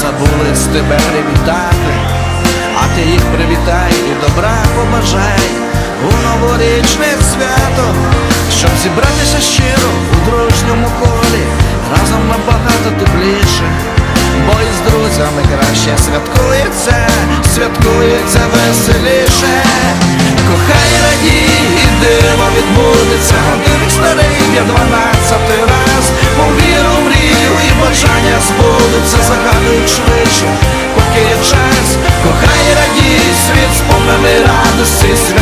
забули з тебе привітати, а ти їх привітай і добра побажай. У новорічне свято, щоб зібратися щиро у дружньому колі, разом набагато тепліше, бо із друзями краще святкується, святкується веселіше. Сповнений радості,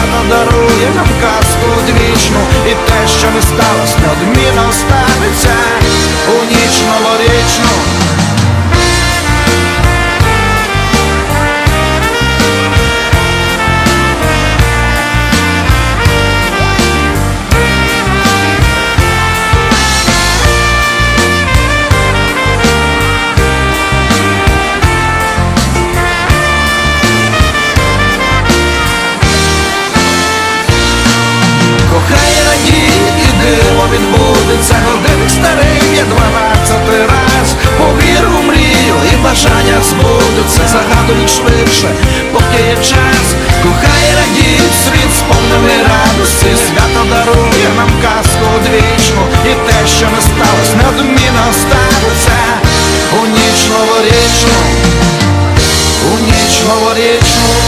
Кохай радій і диво відбудеться Годинник старий. Є дванадцятий раз Повір у мрію і бажання збудуться. Загадують швидше, поки є час. Кохай радій, світ сповнений радості. Свято дарує нам казку одвічну І те, що не сталося, неодмінно станеться У ніч новорічну У ніч новорічну